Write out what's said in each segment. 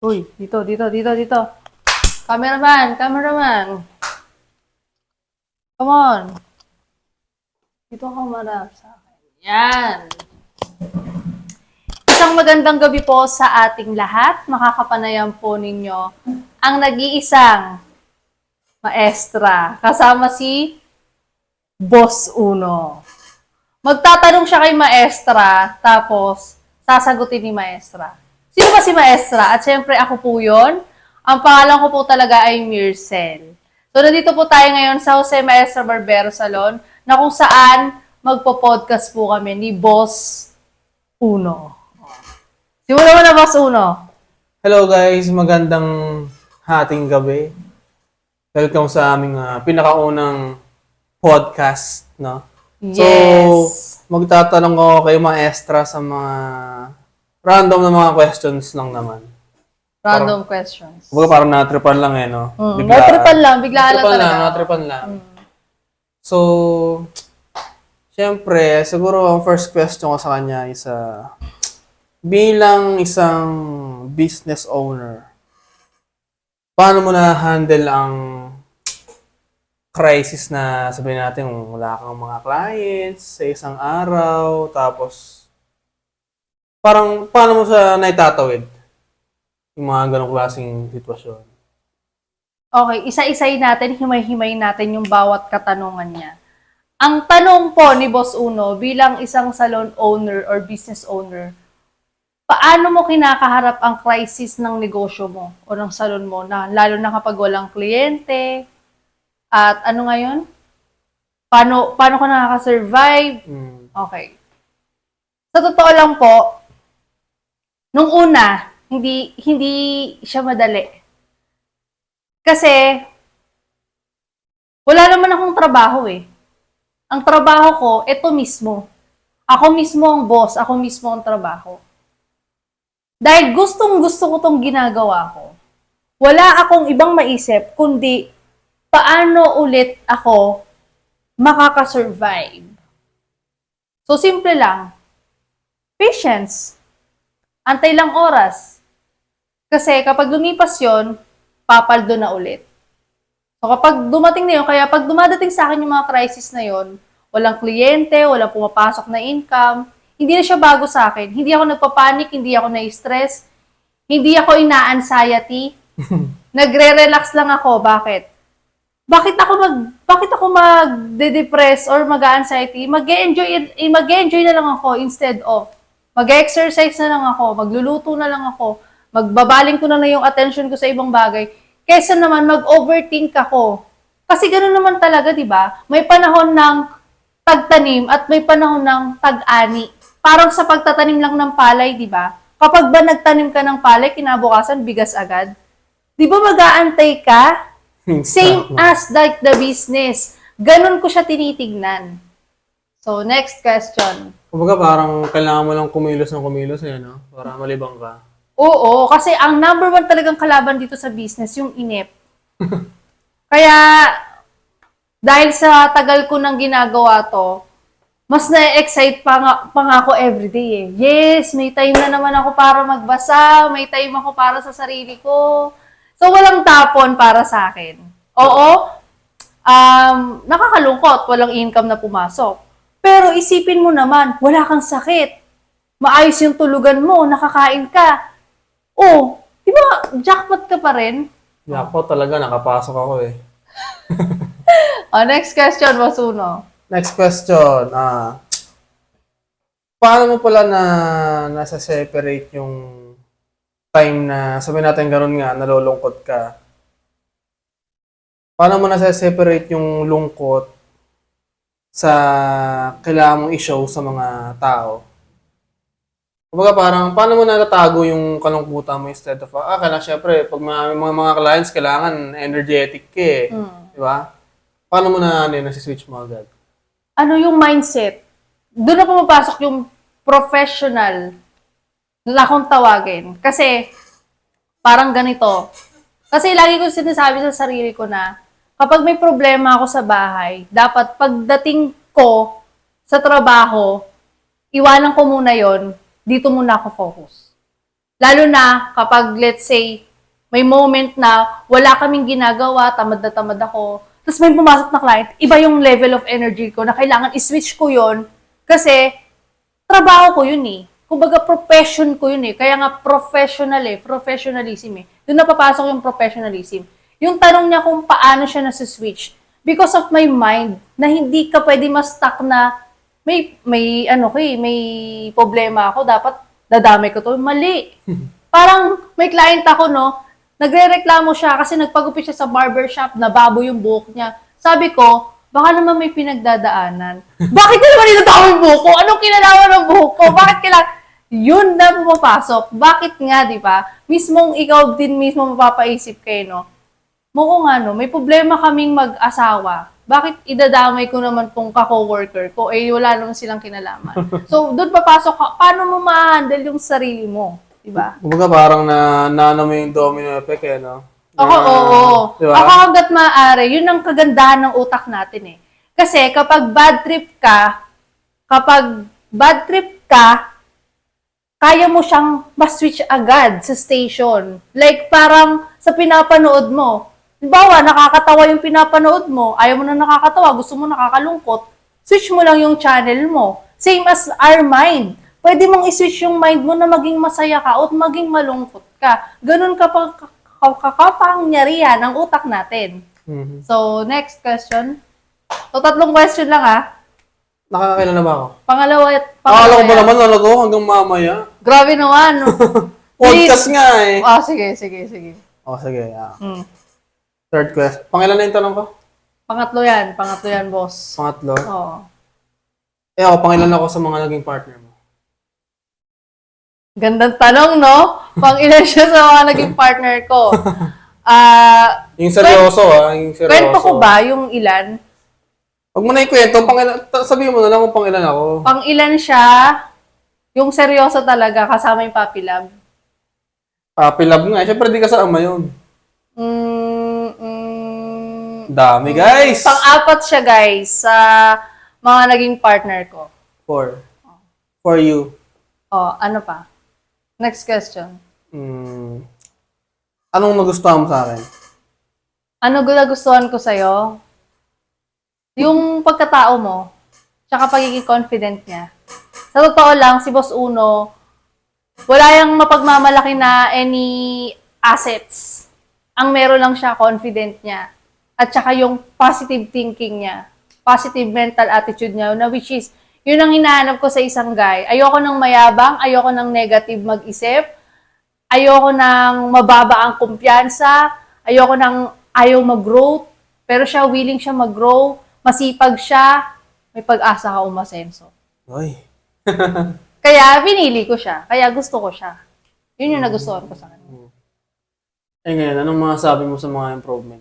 Uy, dito, dito, dito, dito. Cameraman, cameraman. Come on. Dito ka marap sa akin. Yan. Isang magandang gabi po sa ating lahat. Makakapanayan po ninyo ang nag-iisang maestra. Kasama si Boss Uno. Magtatanong siya kay maestra, tapos sasagutin ni maestra. Sino ba si maestra? At syempre ako po yon. Ang pangalan ko po talaga ay Mircel. So nandito po tayo ngayon sa Jose Maestra Barbero Salon na kung saan magpo-podcast po kami ni Boss Uno. Simula mo na, Boss Uno. Hello guys, magandang hating gabi. Welcome sa aming ah, pinakaunang podcast, no? So, Yes. magtatanong ako kay maestra sa mga random na mga questions lang naman. Random questions. Kumbaga parang natripan lang eh, no? Mm, natripan lang, bigla lang talaga. lang, natripan lang. Mm. So, syempre, siguro ang first question ko sa kanya is, ah, bilang isang business owner, paano mo na-handle ang crisis na sabihin natin wala kang mga clients sa isang araw, tapos parang paano mo sa naitatawid yung mga ganong klaseng sitwasyon? Okay, isa-isay natin, himay-himay natin yung bawat katanungan niya. Ang tanong po ni Boss Uno bilang isang salon owner or business owner, paano mo kinakaharap ang crisis ng negosyo mo o ng salon mo na lalo na kapag walang kliyente at ano ngayon? Paano paano ka nakaka-survive? Mm. Okay. Sa totoo lang po, nung una, hindi hindi siya madali. Kasi wala naman akong trabaho eh. Ang trabaho ko, ito mismo. Ako mismo ang boss, ako mismo ang trabaho. Dahil gustong gusto ko tong ginagawa ko, wala akong ibang maisip kundi paano ulit ako makakasurvive. So, simple lang. Patience. Antay lang oras. Kasi kapag lumipas yon, papaldo na ulit. So, kapag dumating na yun, kaya pag dumadating sa akin yung mga crisis na yon, walang kliyente, walang pumapasok na income, hindi na siya bago sa akin. Hindi ako nagpapanik, hindi ako na-stress, hindi ako ina-anxiety. Nagre-relax lang ako. Bakit? bakit ako mag bakit ako mag-depress or mag-anxiety? Mag-enjoy mag-enjoy na lang ako instead of mag-exercise na lang ako, magluluto na lang ako, magbabaling ko na lang yung attention ko sa ibang bagay. Kesa naman mag-overthink ako. Kasi ganoon naman talaga, 'di ba? May panahon ng tagtanim at may panahon ng tag-ani. Parang sa pagtatanim lang ng palay, 'di ba? Kapag ba nagtanim ka ng palay, kinabukasan bigas agad. 'Di ba mag-aantay ka? Same as like the business. Ganon ko siya tinitignan. So, next question. Kumbaga parang kailangan mo lang kumilos ng kumilos eh, no? Para malibang ka. Oo, kasi ang number one talagang kalaban dito sa business, yung inip. Kaya, dahil sa tagal ko nang ginagawa to, mas na-excite pa nga, pa nga ako everyday eh. Yes, may time na naman ako para magbasa, may time ako para sa sarili ko. So, walang tapon para sa akin. Oo, um, nakakalungkot, walang income na pumasok. Pero isipin mo naman, wala kang sakit. Maayos yung tulugan mo, nakakain ka. Oh, di ba, jackpot ka pa rin? Jackpot talaga, nakapasok ako eh. Oh, next question, Masuno. Next question. Ah, paano mo pala na nasa separate yung time na sabihin natin gano'n nga, nalulungkot ka? Paano mo nasa separate yung lungkot sa kailangan mong i-show sa mga tao? Kumbaga parang, paano mo natatago yung kalungkutan mo instead of, ah, kailangan syempre, pag mga, mga, mga clients, kailangan energetic ka eh. Hmm. Di ba? Paano mo na, ano, yun, nasi-switch mo agad? Ano yung mindset? Doon na pumapasok yung professional na akong tawagin. Kasi, parang ganito. Kasi lagi ko sinasabi sa sarili ko na, kapag may problema ako sa bahay, dapat pagdating ko sa trabaho, iwanan ko muna yon dito muna ako focus. Lalo na kapag, let's say, may moment na wala kaming ginagawa, tamad na tamad ako, tapos may pumasok na client, iba yung level of energy ko na kailangan i-switch ko yon kasi trabaho ko yun eh. Kumbaga, profession ko yun eh. Kaya nga, professional eh. Professionalism eh. Doon napapasok yung professionalism. Yung tanong niya kung paano siya nasa-switch, because of my mind, na hindi ka pwede ma-stuck na may, may, ano ko eh, may problema ako, dapat dadamay ko to. Mali. Parang may client ako, no, nagre-reklamo siya kasi nagpagupit siya sa barbershop, nababo yung buhok niya. Sabi ko, baka naman may pinagdadaanan. Bakit ka naman inatawa yung buhok ko? Anong kinalaman ng buhok ko? Bakit kailangan? Yun na pumapasok. Bakit nga, di ba? Mismong ikaw din mismo mapapaisip kayo, no? Mukha nga, no? May problema kaming mag-asawa. Bakit idadamay ko naman tong ka-coworker ko? Eh, wala naman silang kinalaman. So, doon papasok ka, paano mo ma-handle yung sarili mo? Di ba? Kumbaga parang na, naano mo yung domino effect eh, no? Oo, oo, oo. Di ba? Ako hanggat maaari, yun ang kagandahan ng utak natin eh. Kasi kapag bad trip ka, kapag bad trip ka, kaya mo siyang ma-switch agad sa station. Like parang sa pinapanood mo. Halimbawa, nakakatawa yung pinapanood mo, ayaw mo na nakakatawa, gusto mo nakakalungkot, switch mo lang yung channel mo. Same as our mind. Pwede mong i-switch yung mind mo na maging masaya ka o maging malungkot ka. Ganun kapag kakapangyarihan ang utak natin. Mhm. So, next question. So, tatlong question lang ah. Nakakailan na ba ako? Pangalawa, Akala pangalawa ko ba naman lalago hanggang mamaya? Grabe naman. Podcast nga eh. Ah, sige, sige, sige. Oh, sige. ah. Hmm. Third question. Pangilan na yung tanong ko? Pangatlo yan, pangatlo yan, boss. Pangatlo. Oo. Eh ako, pangilan ako sa mga naging partner mo. Gandang tanong, no? Pang ilan siya sa mga naging partner ko. Ah, Yung seryoso ah, yung seryoso. kwento ko ba yung ilan? Huwag mo na ikwento, pangilan, ta- sabihin mo na lang kung pangilan ako. Pang ilan siya, yung seryoso talaga, kasama yung puppy love. Papi love nga, eh. syempre di kasama yun. Mm, Dami guys! Pang-apat siya, guys, sa mga naging partner ko. Four. For you. Oh, ano pa? Next question. Hmm. Anong nagustuhan mo sa akin? Ano gustuhan ko sa'yo? Yung pagkatao mo, tsaka pagiging confident niya. Sa totoo lang, si Boss Uno, wala yung mapagmamalaki na any assets. Ang meron lang siya, confident niya. At tsaka yung positive thinking niya. Positive mental attitude niya, na which is, yun ang hinahanap ko sa isang guy. Ayoko ng mayabang, ayoko ng negative mag-isip, ayoko ng mababa ang kumpiyansa, ayoko ng ayaw mag-grow, pero siya willing siya mag-grow, masipag siya, may pag-asa ka umasenso. Ay. Kaya pinili ko siya, kaya gusto ko siya. Yun yung nagustuhan ko sa kanya. Eh ngayon, anong mga sabi mo sa mga improvement?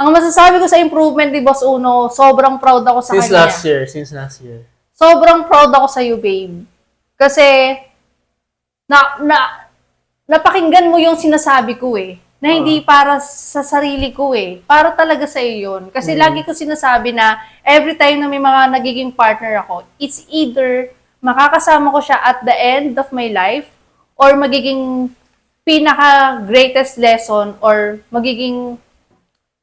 Ang masasabi ko sa improvement ni Boss Uno, sobrang proud ako sa Since kanya. last year, since last year. sobrang proud ako sa iyo, babe. Kasi, na, na, napakinggan mo yung sinasabi ko eh. Na hindi para sa sarili ko eh. Para talaga sa iyo yun. Kasi lagi ko sinasabi na every time na may mga nagiging partner ako, it's either makakasama ko siya at the end of my life or magiging pinaka greatest lesson or magiging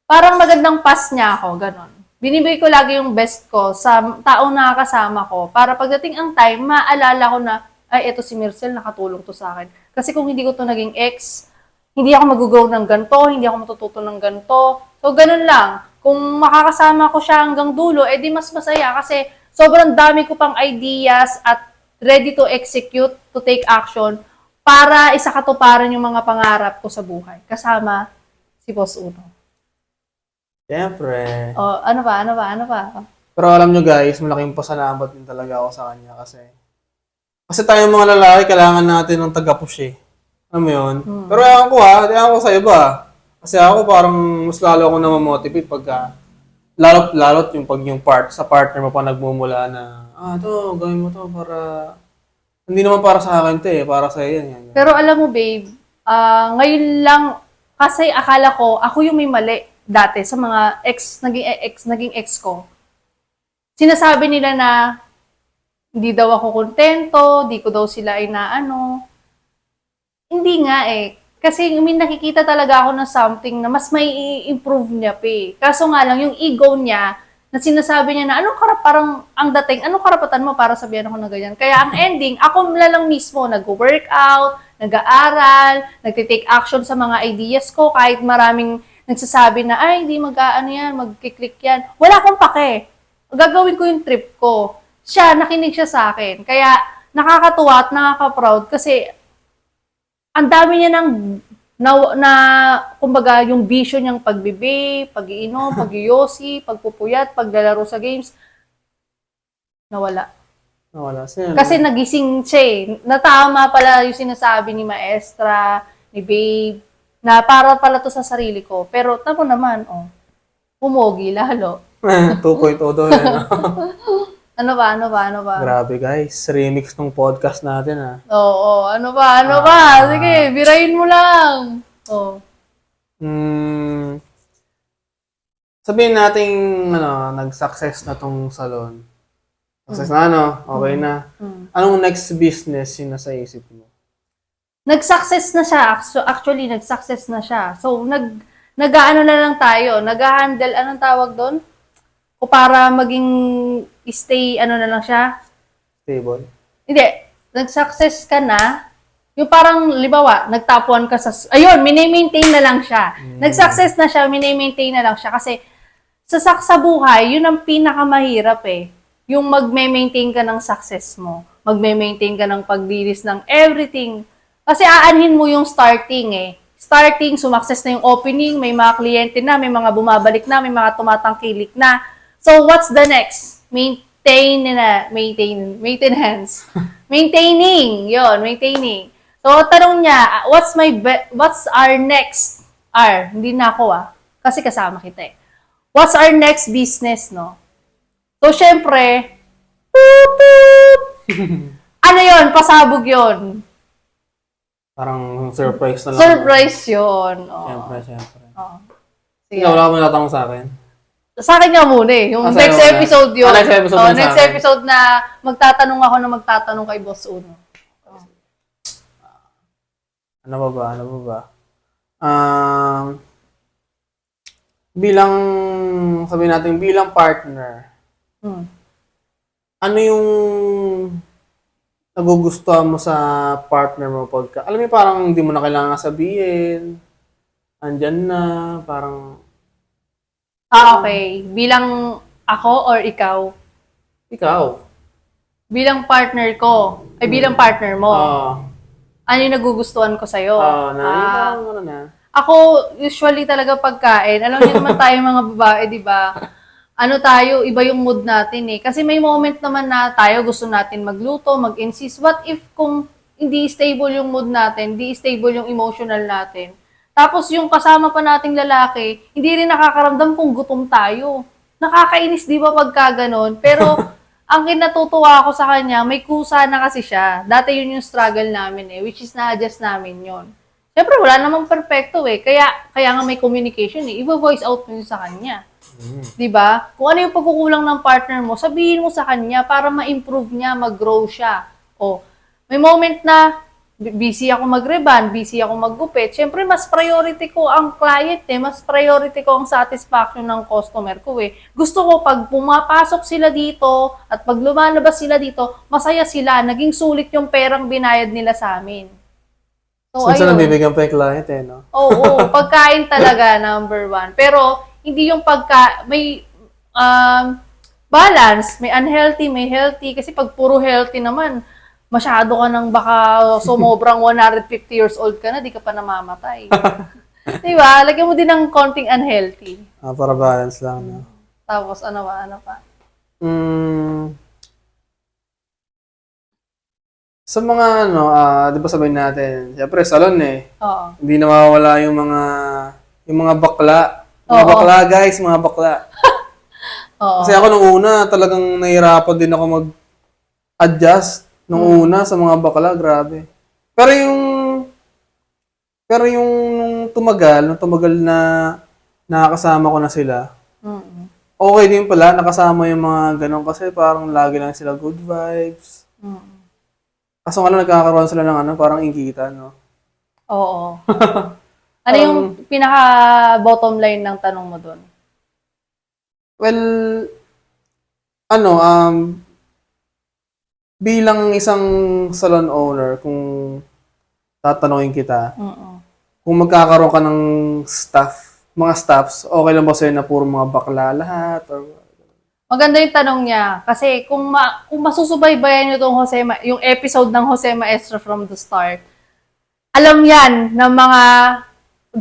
parang magandang pass niya ako, ganon. Binibigay ko lagi yung best ko sa taong nakakasama ko para pagdating ang time, maalala ko na, ay, eto si Mircel, nakatulong to sa akin. Kasi kung hindi ko to naging ex, hindi ako mag-grow ng ganito, hindi ako matututo ng ganito. So, ganun lang. Kung makakasama ko siya hanggang dulo, eh di mas masaya kasi sobrang dami ko pang ideas at ready to execute, to take action para isakatuparan yung mga pangarap ko sa buhay. Kasama si Boss Uno. Siyempre. Oh, ano ba? Ano ba? Ano ba? Pero alam nyo guys, malaking pasalamat din talaga ako sa kanya kasi kasi tayong mga lalaki, kailangan natin ng taga-push eh. Alam mo yun? Pero ewan ko ha, ewan ko sa iba. Kasi ako parang mas lalo ako na motivate pagka lalo lalo yung pag yung part sa partner mo pa nagmumula na ah to gawin mo to para hindi naman para sa akin to eh para sa iyo yan, yan, yan. Pero alam mo, babe, ah, ngayon lang, kasi akala ko, ako yung may mali dati sa mga ex, naging ex, naging ex ko. Sinasabi nila na hindi daw ako kontento, di ko daw sila inaano. Hindi nga eh. Kasi may nakikita talaga ako ng something na mas may i-improve niya pa eh. Kaso nga lang, yung ego niya, na sinasabi niya na, anong karap, parang ang dating, anong karapatan mo para sabihan ako na ganyan? Kaya ang ending, ako na lang mismo, nag-workout, nag-aaral, nagtitake action sa mga ideas ko, kahit maraming nagsasabi na, ay, hindi mag-ano yan, mag-click yan. Wala akong pake. Gagawin ko yung trip ko. Siya, nakinig siya sa akin. Kaya, nakakatuwa at nakaka-proud kasi ang dami niya ng na, na kumbaga yung vision niyang pagbibi, pag-iinom, pag-iyosi, pagpupuyat, paglalaro sa games nawala. Nawala. Sino? Kasi nagising siya eh. Natama pala yung sinasabi ni Maestra, ni Babe, na para pala to sa sarili ko. Pero tamo naman, oh, pumogi lalo. 2.0 daw yun. ah. Ano ba, ano ba, ano ba? Grabe guys, remix ng podcast natin ah. Oo, ano ba, ano ba? Sige, birahin mo lang. Oh. Hmm, sabihin natin ano, nag-success na tong salon. Success na ano, okay na. Mm. Anong next business yung nasa isip mo? Nag-success na siya. So, actually, nag-success na siya. So, nag, nag-ano na lang tayo. Nag-handle, anong tawag doon? O para maging stay, ano na lang siya? Stable? Hindi. Nag-success ka na. Yung parang, libawa, nagtapuan ka sa... Ayun, minamaintain na lang siya. Nag-success na siya, minamaintain na lang siya. Kasi, sa sa buhay, yun ang pinakamahirap eh. Yung magme-maintain ka ng success mo. Magme-maintain ka ng paglilis ng everything. Kasi aanhin mo yung starting eh. Starting, sumakses na yung opening, may mga kliyente na, may mga bumabalik na, may mga tumatangkilik na. So, what's the next? Maintain na, maintain, maintenance. maintaining, yon maintaining. So, tanong niya, what's my, be- what's our next? R, hindi na ako ah. Kasi kasama kita eh. What's our next business, no? So, syempre, boop, boop. ano yon Pasabog yon Parang surprise na lang. Surprise yun. Oh. Siyempre, siyempre. Oo. Sige. Ikaw, wala ka may tatanong sa akin. Sa akin nga muna eh. Yung Ah, sa'yo next muna. episode yun. Ah, next episode Oh, na sa next akin. episode na magtatanong ako na magtatanong kay Boss Uno. Ano ba ba? Ano ba ba? Um, bilang, sabihin natin, bilang partner, Hmm. ano yung nagugustuhan mo sa partner mo pagka, alam mo parang hindi mo na kailangan sabihin, andyan na, parang, Ah, okay. Bilang ako or ikaw? ikaw. Bilang partner ko. Ay, bilang partner mo. Ah, ano yung nagugustuhan ko sa'yo? ah, na, Ah. parang ano na. Ako, usually talaga pagkain, alam niyo naman tayo mga babae, di ba? Ano tayo, iba yung mood natin eh. Kasi may moment naman na tayo gusto natin magluto, mag-insist. What if kung hindi stable yung mood natin, hindi stable yung emotional natin? Tapos yung kasama pa nating lalaki, hindi rin nakakaramdam kung gutom tayo. Nakakainis di ba pagka ganon? Pero ang kinatutuwa ako sa kanya, may kusa na kasi siya. Dati yun yung struggle namin eh, which is na-adjust namin yon. Siyempre, wala namang perfecto eh. Kaya, kaya nga may communication eh. Iba-voice out mo yun sa kanya. 'Di ba? Kung ano yung pagkukulang ng partner mo, sabihin mo sa kanya para ma-improve niya, mag-grow siya. O, may moment na bu- busy ako mag-reban, busy ako maggupit. Siyempre, mas priority ko ang client eh. Mas priority ko ang satisfaction ng customer ko eh. Gusto ko pag pumapasok sila dito at pag lumalabas sila dito, masaya sila. Naging sulit yung perang binayad nila sa amin. So, Minsan ayun. nabibigyan pa yung client eh, no? Oo, pagkain talaga number one. Pero hindi yung pagka may um, balance, may unhealthy, may healthy. Kasi pag puro healthy naman, masyado ka nang baka sumobrang 150 years old ka na, di ka pa namamatay. di ba? Lagyan mo din ng konting unhealthy. Ah, para balance lang, no? Tapos ano ba, ano pa? Mm, sa mga ano, ah, 'di ba sabihin natin, siyempre salon eh. Oo. Hindi nawawala yung mga yung mga bakla. Mga Oo. bakla guys, mga bakla. Oo. Kasi ako nung una talagang nahirapan din ako mag-adjust nung Hmm. una sa mga bakla, grabe. Pero yung pero yung nung tumagal, nung tumagal na nakakasama ko na sila, Mm-mm. okay din pala nakasama yung mga ganun kasi parang lagi lang sila good vibes. Mm-mm. Kaso nga lang nagkakaroon sila ng ano, parang inggitan, no? Oo. ano yung pinaka bottom line ng tanong mo doon? Well, ano, um, bilang isang salon owner, kung tatanungin kita, Mm-mm. kung magkakaroon ka ng staff, mga staffs, okay lang ba sa'yo na puro mga bakla lahat? Or, Maganda yung tanong niya. Kasi kung, ma- kung masusubaybayan niyo tong Jose Ma- yung episode ng Jose Maestro from the start, alam yan ng mga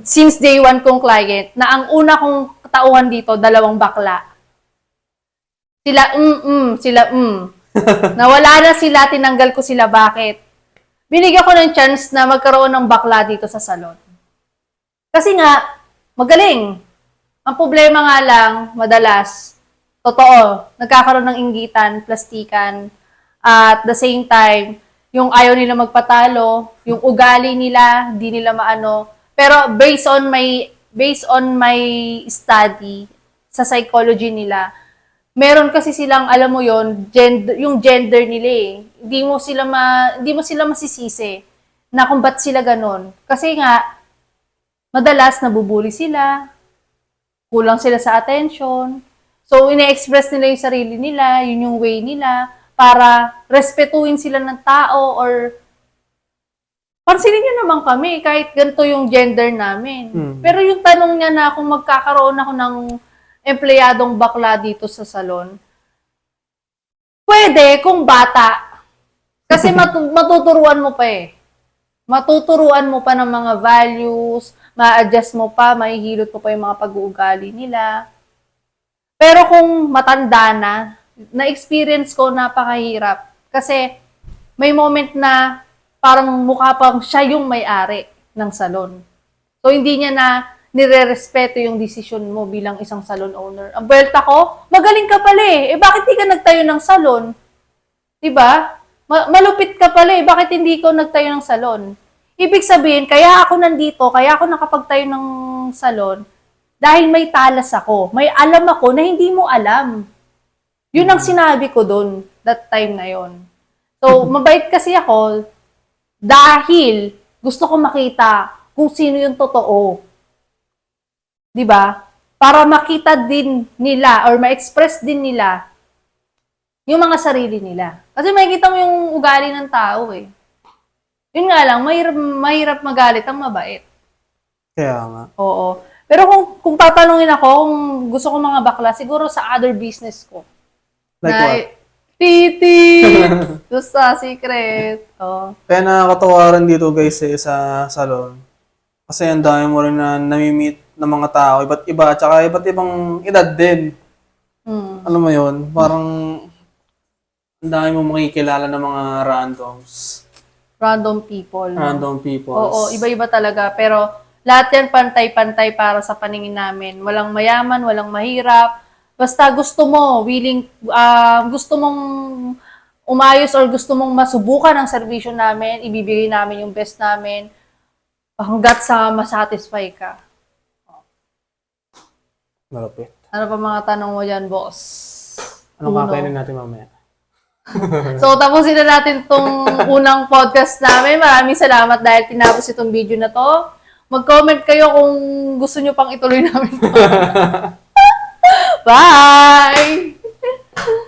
since day one kong client na ang una kong tauhan dito, dalawang bakla. Sila, mm, mm, sila, mm. Nawala na sila, tinanggal ko sila. Bakit? Binigyan ko ng chance na magkaroon ng bakla dito sa salon. Kasi nga, magaling. Ang problema nga lang, madalas, totoo, nagkakaroon ng inggitan, plastikan, at the same time, yung ayaw nila magpatalo, yung ugali nila, di nila maano. Pero based on my based on my study sa psychology nila, meron kasi silang alam mo yon gender yung gender nila eh. Hindi mo sila ma hindi mo sila masisisi na kung ba't sila ganon. Kasi nga madalas nabubuli sila, kulang sila sa attention. So, ine-express nila yung sarili nila, yun yung way nila, para respetuhin sila ng tao or pansinin niyo naman kami, kahit ganito yung gender namin. Hmm. Pero yung tanong niya na kung magkakaroon ako ng empleyadong bakla dito sa salon, pwede kung bata. Kasi matu- matuturuan mo pa eh. Matuturuan mo pa ng mga values, ma-adjust mo pa, mahihilot mo pa yung mga pag-uugali nila. Pero kung matanda na, na-experience ko napakahirap. Kasi may moment na parang mukha pang siya yung may-ari ng salon. So hindi niya na nire-respeto yung desisyon mo bilang isang salon owner. Ang belta ko, magaling ka pala eh. Eh bakit di ka nagtayo ng salon? 'Di ba? Ma- malupit ka pala eh. Bakit hindi ko nagtayo ng salon? Ibig sabihin, kaya ako nandito, kaya ako nakapagtayo ng salon, dahil may talas ako. May alam ako na hindi mo alam. Yun ang sinabi ko doon, that time na yon. So, mabait kasi ako dahil gusto ko makita kung sino yung totoo. 'Di ba? Para makita din nila or ma-express din nila yung mga sarili nila. Kasi makikita mo yung ugali ng tao eh. Yun nga lang, mahirap, mahirap magalit ang mabait. kaya nga. Oo. Pero kung, kung tatanungin ako, kung gusto ko mga bakla, siguro sa other business ko. Like na, what? Titi! Doon sa secret. Oo. Kaya nakakatawa rin dito guys eh, sa salon. Kasi ang dami mo rin na nami-meet ng mga tao, iba't iba, tsaka iba't ibang edad din. Hmm. Alam mo yon parang ang dami mo makikilala ng mga randoms. Random people. Random people. Oo, iba-iba talaga. Pero lahat yan pantay-pantay para sa paningin namin. Walang mayaman, walang mahirap. Basta gusto mo, willing, ah, gusto mong umayos or gusto mong masubukan ang serbisyo namin, ibibigay namin yung best namin hanggat sa masatisfy ka. Malapit. Ano pa mga tanong mo dyan, boss? Ano Uno. kakainin natin mamaya? So, tapusin na natin tong unang podcast namin. Maraming salamat dahil tinapos itong video na to. Mag-comment kayo kung gusto nyo pang ituloy namin to. Bye!